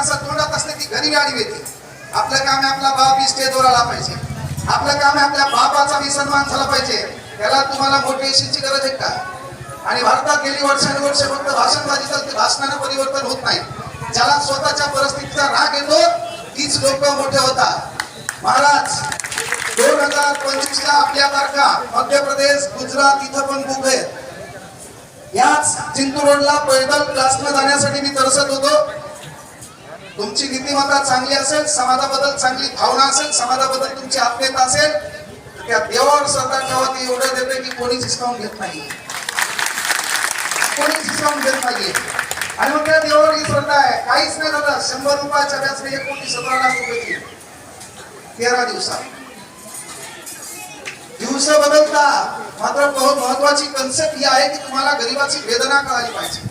असं तोंडात असते ती घरी गाडी येते आपलं काम आहे आपला बाप स्टेजवर आला पाहिजे. आपलं काम आहे आपल्या बापाचा मी सन्मान झाला पाहिजे. त्याला तुम्हाला मोटिवेशनची गरज आहे का? आणि भारतात गेली वर्षानुवर्ष फक्त भाषणबाजी चालते. भाषणानं परिवर्तन होत नाही. ज्याला स्वतःच्या परिस्थितीचा राग येतो तीच लोक मोठे होतात. महाराज दोन हजार पंचवीस ला आपल्या तारखा मध्य प्रदेश गुजरात इथं पण बुक आहेत. याच जिंतूर रोडला पैदल क्लासला जाण्यासाठी मी तरसत होतो. तुमची नीतिमत्ता चांगली असेल समाजाबद्दल चांगली भावना असेल समाजाबद्दल तुमची आत्मीयता असेल तर त्या देवावर श्रद्धा ठेवा ते एवढं देते की कोणीच हिसकावून घेत नाही कोणीच हिसकावून घेत नाही आणि मग त्या देवावर ही श्रद्धा आहे. काहीच नाही झालं शंभर रुपयाच्या व्याज एक कोटी सतरा लाख रुपये तेरा दिवसात. दिवस बदलता. मात्र बहुत महत्वाची कन्सेप्ट ही आहे की तुम्हाला गरिबाची वेदना कळाली पाहिजे.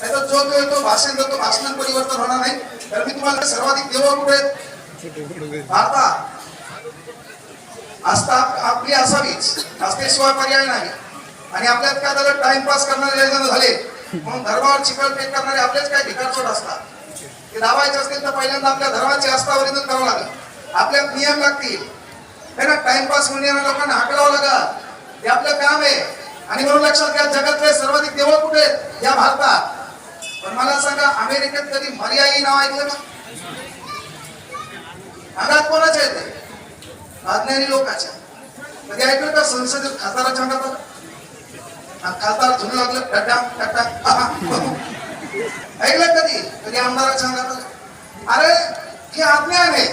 नाही तर जो तो येतो भाषण देतो भाषणात परिवर्तन होणार नाही. तर मी तुम्हाला सर्वाधिक देव कुठे आहेत? भारतात आस्था आपली असावीच. आस्थेशिवाय पर्याय नाही. आणि आपल्यात काय झालं? टाइमपास करणारे जण झाले. म्हणून धर्मावर चिकलपेट करणारे आपलेच काय भिकारचोट असतात. ते दाबायचे असतील तर पहिल्यांदा आपल्या धर्माची आस्था वर्णन करावं लागेल. आपल्यात नियम लागतील. है ना? टाइमपास म्हणून येणाऱ्या लोकांना हाकलावं लागल. ते आपलं काम आहे. आणि म्हणून लक्षात घ्या जगातले सर्वाधिक देव कुठे आहेत? या भारतात. पण मला सांगा अमेरिकेत कधी मर्याई नाव ऐकलं का? अंगात कोणाच्या येते अज्ञानी लोकाच्या. कधी ऐकलं का संसदेत खासदाराच्या अंगात आलं? आणि खासदार धुणं लागलं टटा टटा ऐकलं कधी? कधी आमदाराच्या अंगात आलं? अरे हे अज्ञान आहे.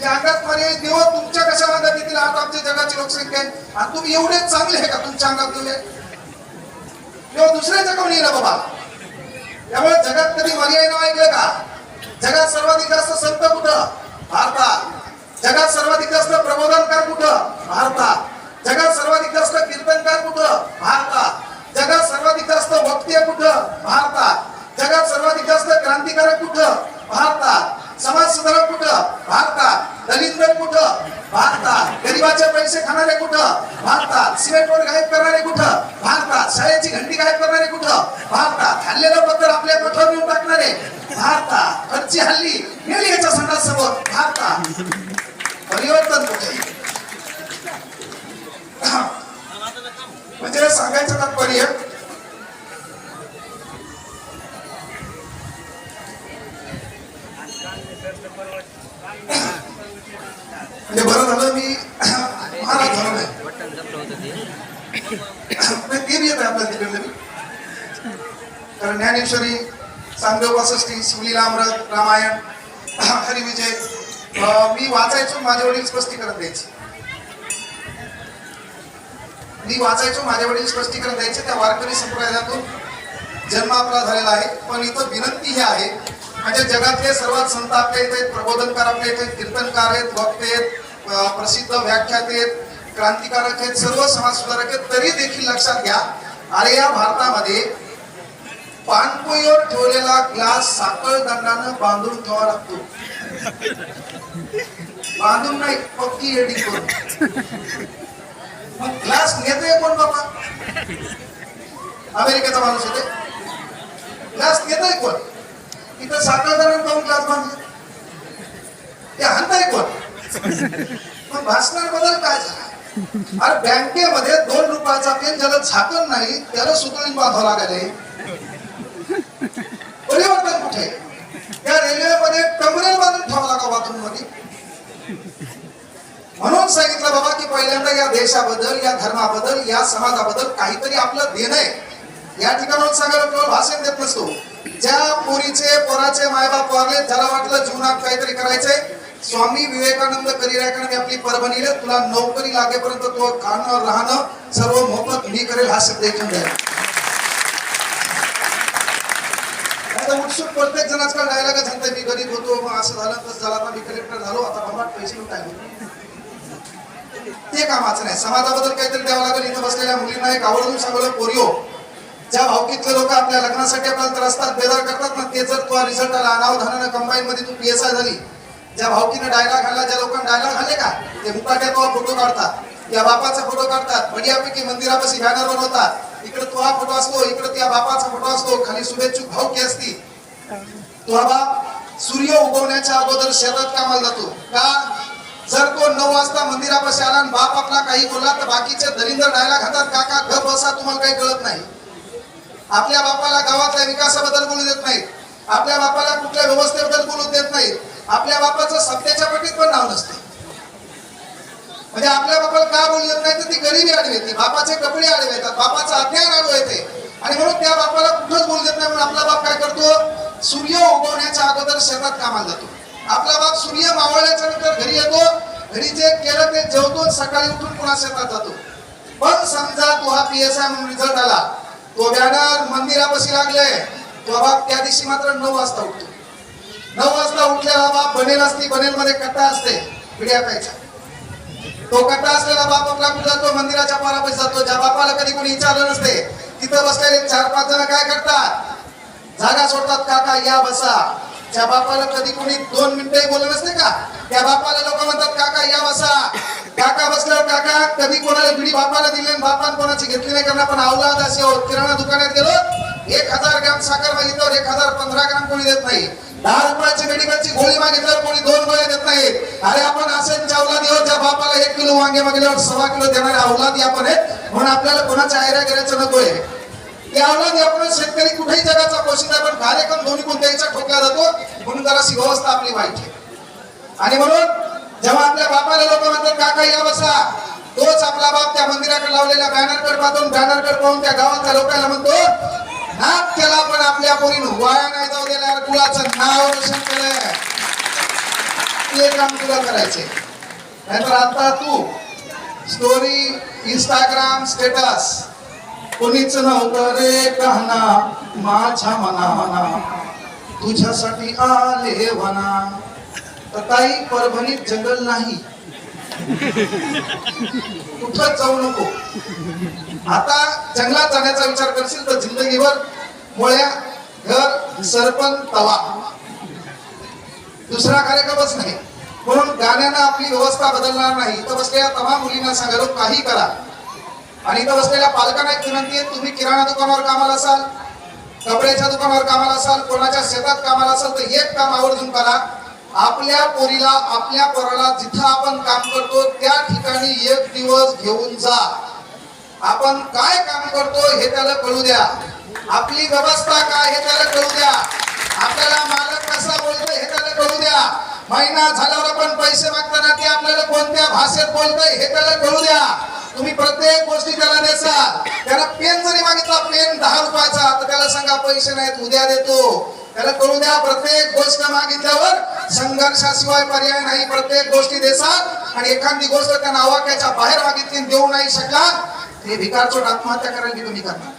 हे अंगात पर्याय देव तुमच्या कशा अंगात येतील आता आमच्या जगाची लोकसंख्या आहे. आणि तुम्ही एवढे चांगले आहे का तुमच्या अंगात देव किंवा दुसऱ्याचं कोणी येईल बाबा? त्यामुळे जगात कधी पर्याय नाव ऐकलं का? जगात सर्वाधिक जास्त संत कुठं? भारतात. जगात सर्वाधिक जास्त प्रबोधनकार कुठं? भारतात. जगात सर्वाधिक जास्त कीर्तनकार कुठं? भारतात. जगात सर्वाधिक जास्त वक्ते कुठं? भारतात. जगात सर्वाधिक जास्त क्रांतिकारक कुठं? भारतात. समाज सुधारक कुठं? भारतात. दलित कुठं? भारतात. गरिबाचे पैसे खाणारे कुठं? भारतात सिमेंटवर गायब करणारे कुठं? भारतात शाळेची घंटी गायब करणारे कुठं? भारतात हल्लेलं पत्र आपल्या पठावर येऊन टाकणारे. भारतात घरची हल्ली गेली याच्या संघासमोर भारतात परिवर्तन कुठे म्हणजे सांगायचं तात्पर्य म्हणजे बरं झालं मी महाराज झालो नाही नाही, ते बी येत आहे आपल्या तिकडलं बी. कारण ज्ञानेश्वरी चांगदेव वासष्टी शिवलीलामृत रामायण हरिविजय मी वाचायचो माझे वडील स्पष्टीकरण द्यायचे. मी वाचायचो माझे वडील स्पष्टीकरण द्यायचे त्या वारकरी संप्रदायातून जन्म आपला झालेला आहे. पण इथं विनंती ही आहे म्हणजे जगातले सर्वात संत आपल्या इथे आहेत, प्रबोधनकार आपल्या इथे आहेत, कीर्तनकार आहेत वक्ते आहेत प्रसिद्ध व्याख्याते आहेत क्रांतिकारक आहेत सर्व समाज सुधारक आहेत तरी देखील लक्षात घ्या अरे या भारतामध्ये पानपोईवर ठेवलेला ग्लास साखळ दंडानं बांधून ठेवा लागतो. बांधून नाही पक्की एडी करून. मग ग्लास नेतोय कोण बाबा? अमेरिकेचा माणूस होते ग्लास नेतोय कोण? इथं साखळ दंडानं पाहून ग्लास बांधले. ते हाताय कोण? पण भाषणाबद्दल काय झालं? अरे बँकेमध्ये दोन रुपयाचा पेन ज्याला झाकण नाही त्याला सुतळी बांधावं लागेल परिवर्तन कुठे? त्या रेल्वेमध्ये कमरेल बांधून ठेवावं लागा बाथरूममध्ये म्हणून सांगितलं बाबा की पहिल्यांदा या देशाबद्दल या धर्माबद्दल या समाजाबद्दल काहीतरी आपलं देणं आहे. या ठिकाणावर सांगायला केवळ भाषण देत नसतो. ज्या पोरीचे पोराचे मायबाप वारले त्याला वाटलं जीवनात काहीतरी करायचंय. स्वामी विवेकानंद करिरायकडे मी आपली परभणीला तुला नोकरी लागेपर्यंत तो खाणं राहणं सर्व मोफत मी करेल हा शब्द ऐकून द्या आता उत्सुक प्रत्येक जणांचा आजकाल डायलॉग सांगताय मी गरीब होतो मग असं झालं तसं झालं आता मी कलेक्टर झालो आता बाबा पैसे घेऊन काय ते कामाचं नाही. समाजाबद्दल काहीतरी द्यावं लागेल. इथं बसलेल्या मुलींना एक आवडून सांगलं पोरिओ ज्या भावकीतले लोक आपल्या लग्नासाठी आपल्याला त्रस्तात बेदार करतात ना ते जर तुला रिझल्ट आला अनावधानानं कंबाईन मध्ये तू पीएसआय झाली ज्या भावकीनं डायलॉग घालला ज्या लोकांना डायलॉग घालले का? ते मुकाट्यात फोटो काढतात. या बापाचा फोटो काढतात. बढियापैकी मंदिरापाशी बॅनर बनवतात. इकडे तो हा फोटो असतो इकडे त्या बापाचा फोटो असतो. खाली शुभेच्छुक भावकी असती तो सूर्य उगवण्याच्या अगोदर शेतात कामाला जातो. का? जर तो नऊ वाजता मंदिरापाशी आला आणि बाप आपला काही बोलला तर बाकीचे दलिंदर डायला खातात काका गप बसा तुम्हाला काही कळत नाही. आपल्या बापाला गावातल्या विकासाबद्दल बोलू देत नाहीत. आपल्या बापाला कुठल्या व्यवस्थेबद्दल बोलू देत नाहीत. आपल्या बापाचं सत्तेच्या पटीत पण नाव नसते. म्हणजे आपल्या बापाला का बोलू देत नाही तर ती गरिबी आडवी येते. बापाचे कपडे आडवे येतात. बापाचं अज्ञान आडवं येते. आणि म्हणून त्या बापाला कुठंच बोलू देत नाही म्हणून आपला बाप काय करतो सूर्य नंतर शेतात कामाला जातो. आपला बाप सूर्य मावळल्याच्या नंतर घरी येतो. घरी जे केलं ते जेवतो. सकाळी उठून पुन्हा शेतात जातो. पण समजा तो हा पीएसआय म्हणून रिझल्ट आला. तो बॅनर मंदिरापाशी लागले तो बाप त्या दिवशी मात्र नऊ वाजता उठतो. नऊ वाजता उठलेला बाप बनेल असती बनेल मध्ये कट्टा असते. पिढ्या प्यायच्या तो कट्टा असलेला बाप आपला कुठे जातो? मंदिराच्या पारापाशी जातो. ज्या बापाला कधी कोणी विचारलं नसते. तिथं बसलेले चार पाच जण काय करतात? जागा सोडतात. काका या बसा. त्या बापाला कधी कोणी दोन मिनिटही बोलत नसते का? त्या बापाला लोक म्हणतात काका या बसा. काका बसल्यावर काका कधी कोणाला बिडी बापाला दिली बापान कोणाची घेतली नाही कारण आपण अवलाद असे किराणा दुकानात गेलो एक हजार ग्राम साखर मागितल्यावर एक हजार पंधरा ग्राम कोणी देत नाही. दहा रुपयाची मेडिकलची गोळी मागितल्यावर कोणी दोन गोळ्या देत नाही. अरे आपण असे अवलादी आहोत ज्या बापाला एक किलो वांगे मागल्यावर सव्वा किलो देणारे अवलादी आपण आहेत म्हणून आपल्याला कोणाच्या आयऱ्या गेल्याचं नकोय या आपण शेतकरी कुठेही जगाचा पोषित आहे पण कार्यक्रम दोन्ही कोणत्याहीचा ठोकला जातो म्हणून जराशी व्यवस्था आपली वाईट आहे. आणि म्हणून जेव्हा आपल्या बापाला लोक म्हणतात काका या बसा. तोच आपला बाप त्या मंदिराकडे लावलेल्या बॅनरकडे पाहून बॅनरकडे पाहून त्या गावातल्या लोकांना म्हणतो नाक केला पण आपल्या पोरीनं वाया नाही जाऊ दिला कुळाचं नाव रोशन केलंय. ते काम तुला करायचे. नाहीतर आता तू स्टोरी इंस्टाग्राम स्टेटस कोणीच नव्हतं रे कहना माझ्या मना म्हणा तुझ्यासाठी आले वना तर काही परभणीत जंगल नाही. कुठंच जाऊ नको. आता जंगलात जाण्याचा विचार करशील तर जिंदगीभर मुळ्या घर सरपण तवा. दुसरा कार्यक्रमच नाही. म्हणून गाण्यानं आपली व्यवस्था बदलणार नाही. तर बसलेल्या तमाम मुलींना सांगायला काही करा. आणि इथं बसलेल्या पालकांना एक विनंती आहे तुम्ही किराणा दुकानावर कामाला असाल कपड्याच्या दुकानावर कामाला असाल कोणाच्या शेतात कामाला असाल तर एक काम आवर्जून करा. आपल्या पोरीला आपल्या पोराला जिथं आपण काम करतो त्या ठिकाणी एक दिवस घेऊन जा. आपण काय काम करतो हे त्याला कळू द्या. आपली व्यवस्था काय हे त्याला कळू द्या. आपल्याला मालक कसा बोलतो हे त्याला कळू द्या. महिना झाल्यावर आपण पैसे मागताना ते आपल्याला कोणत्या भाषेत बोलतोय हे त्याला कळू द्या. तुम्ही प्रत्येक गोष्टी त्याला देसाल. त्याला पेन जरी मागितला पेन दहा रुपयाचा तर त्याला सांगा पैसे नाहीत उद्या देतो. त्याला कळू द्या प्रत्येक गोष्ट मागितल्यावर संघर्षाशिवाय पर्याय नाही. प्रत्येक गोष्टी देसाल आणि एखादी गोष्ट त्या नावाक्याच्या बाहेर मागितली देऊ नाही शकला ते भिकारचोट आत्महत्या करायला की तुम्ही करणार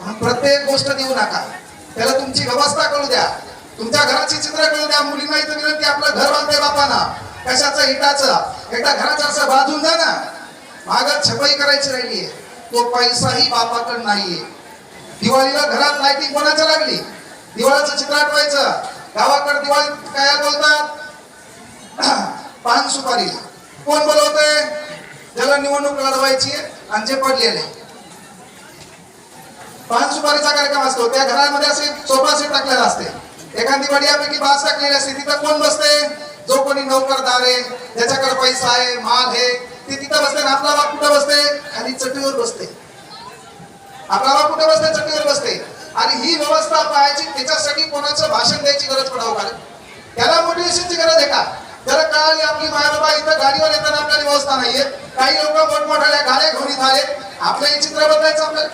म्हणून प्रत्येक गोष्ट देऊ नका. त्याला तुमची व्यवस्था कळू द्या. तुमच्या घराची चित्र कळू द्या. मुलींना इथं विनंती आपलं घर बांधते बापाना. कशाचं हिटाचं एकदा घराचं असं बाजून द्या ना. भागात छपाई करायची राहिलीये तो पैसाही बापाकडे नाहीये. दिवाळीला घरात लाईटिंग कोणाच्या लागली. दिवाळीचं चित्र आठवायचं. गावाकडे दिवाळी काय बोलतात. पान सुपारी कोण बोलवतय? ज्याला निवडणूक लढवायची आहे आणि जे पडलेले. पान सुपारीचा कार्यक्रम असतो. त्या घरामध्ये असे सोफा सेट टाकलेला असते. एखादी बढियापैकी बास टाकलेली असते. तिथं कोण बसते जो कोणी नोकरदार आहे ज्याच्याकडे पैसा आहे माल आहे ते आपला बाप कुठं बसते? खाली चटीवर बसते. आपला बाप कुठं बसते? चटीवर बसते. आणि ही व्यवस्था पाहायची त्याच्यासाठी कोणाचं भाषण द्यायची गरज पडावं कारण त्याला मोटिवेशनची गरज आहे का? त्याला कळाली आपली माय बाबा इथं गाडीवर येताना आपल्याला व्यवस्था नाहीये. काही लोक मोठमोठ्या गाड्या घेऊन इथं आले आपलंही चित्र बदलायचं आपल्याला.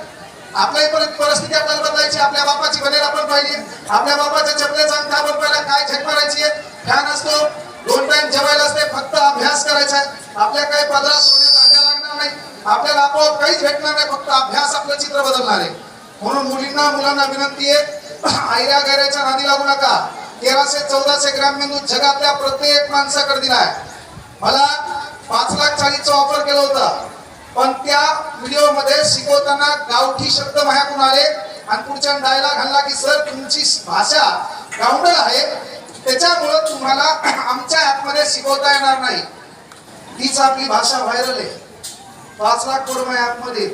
आपल्याही परत परिस्थिती आपल्याला बदलायची. आपल्या बापाची बनेल आपण पाहिली. आपल्या बापाच्या चपलेचा अंगठा आपण पहिला काय झेक मारायची आहे? फॅन असतो. दोन टाइम जेवायला असते. फक्त अभ्यास करायचा आहे. आपल्या काही पदरात नाही. आपल्याला आपोआप काहीच भेटणार नाही फक्त अभ्यास आपलं चित्र बदलणार आहे. म्हणून मुलींना मुलांना विनंती आहे आयऱ्या गैऱ्याच्या नादी लागू नका. तेराशे चौदाशे ग्राम मेंदू जगातल्या प्रत्येक माणसाकडे दिलाय मला पाच लाख चाळीसचा ऑफर केला होता. पण त्या व्हिडिओमध्ये शिकवताना गावठी शब्द माझ्याकडून आले. आणि पुढच्या डायलॉग घालला की सर तुमची भाषा गावडल आहे. त्याच्यामुळं तुम्हाला आमच्या ॲपमध्ये शिकवता येणार नाही. तीच आपली भाषा व्हायरल आहे. पाच लाख कोड ॲपमध्ये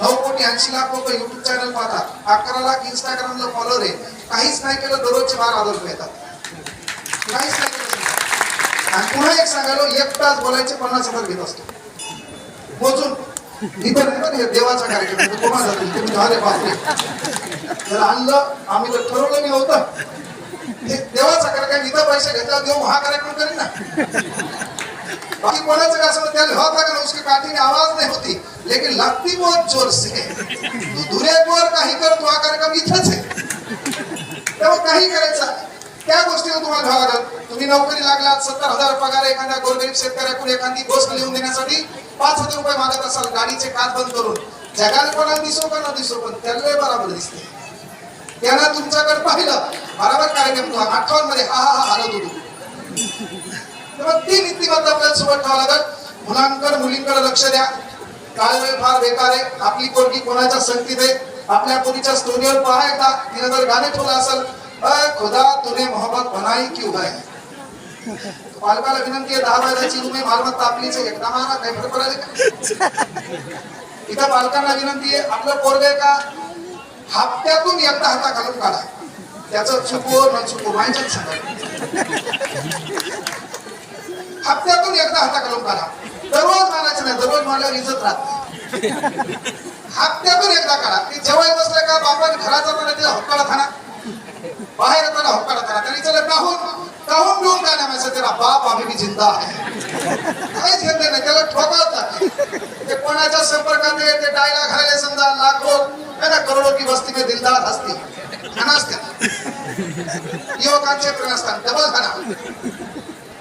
नऊ कोटी ऐंशी लाख लोक युट्यूब चॅनल पाहतात. अकरा लाख इंस्टाग्रामला फॉलोअर आहे. काहीच नाही केलं दररोजचे बारा हजार रुपये येतात. काहीच नाही केलं. आणि पुन्हा एक सांगायलो एक तास बोलायचे पन्नास हजार घेत असतो. मोजून. इथं देवाचा कार्यक्रम कोणाचा तुम्ही अरे बापरे. तर आणलं आम्ही तर ठरवलं मी होतं. देवाचा कार्यक्रम इथं पैसे घेतला देव हा कार्यक्रम करेन ना. बाकी कोणाचं का असं त्याला होता का उसके उसकी काठी में आवाज नहीं होती लेकिन लगती बहुत जोर से तू दुरेवर काही कर तो हा कार्यक्रम इथंच आहे तेव्हा काही करायचं त्या गोष्टीवर तुम्हाला घ्यावं लागेल तुम्ही नोकरी लागलात सत्तर हजार पगार एखाद्या गोरगरीब शेतकऱ्याकडून एखादी गोष्ट लिहून देण्यासाठी पाच हजार रुपये मागत असाल गाडीचे काच बंद करून जगाला कोणाला दिसो का न दिसो पण त्याला बराबर दिसते त्यांना तुमच्याकडे पाहिलं बराबर कार्यक्रम तो आठवणमध्ये हा हा हा हलत होतो तेव्हा ती नीतिमत्ता आपल्याला सोबत ठेवा लागत मुलांकडे मुलींकडे लक्ष द्या. काय वेळ फार बेकार आहे. आपली पोरगी कोणाच्या संगतीत आहे? आपल्या पोरीच्या स्टोरीवर पहा एकदा. तिने जर गाणे ठेवलं असेल "अ, खुदा तुने मोहब्बत बनाई क्यों है पालकाला विनंती आहे दहा बायदाची रूम मालमत्ता आपलीच आहे. एकदा मारा काही फरक पडायला का इथं पालकांना विनंती आहे आपलं पोरग आहे का? हप्त्यातून एकदा हाता घालून काढा. त्याचं चुको न चुको माझ्याच सांगा. हप्त्यातून एकदा हाता घालून काढा. दररोज मानायचं नाही दररोज मानल्यावर इज्जत राहत. नाही. हप्त्यातून एकदा काढा. ती जेवाय बसले का बापा घरात जाताना तिला हक्काला थाना बाहेर येताना हक्काला थाना त्यांनी चला काहून? काहून घेऊन काय नाही तेरा बाप आम्ही भी जिंदा आहे. काहीच घेत नाही. त्याला ठोकावतात ते कोणाच्या संपर्कात ते डायला घालायला समजा लाखो है ना करोडो की वस्ती में दिलदार हस्ती खाना असते युवकांचे प्रेरणास्थान डबल खाना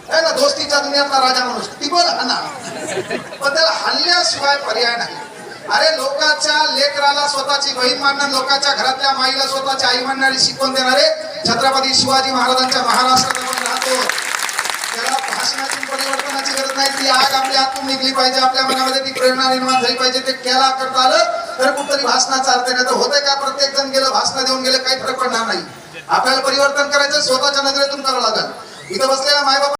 त्याला ना दोस्तीच्या दुनियातला राजा माणूस. तिबल हाना पण त्याला हल्ल्याशिवाय पर्याय नाही. अरे लोकांच्या लेकराला स्वतःची बहीण मानणार लोकांच्या घरातल्या माईला स्वतःची आई मानणारी शिकवण देणारे छत्रपती शिवाजी महाराजांच्या महाराष्ट्रात आपण राहतो. त्याला भाषणाची परिवर्तनाची गरज नाही. ती आग आपल्या आतून निघली पाहिजे. आपल्या मनामध्ये ती प्रेरणा निर्माण झाली पाहिजे. ते केला करता आलं तर कुठतरी भाषणाचा अर्थ नाही तर होते का? प्रत्येक जण गेलं भाषण देऊन गेलं काही फरक पडणार नाही. आपल्याला परिवर्तन करायचं स्वतःच्या नजरेतून करावं लागेल. इथं बसलेल्या मायबाप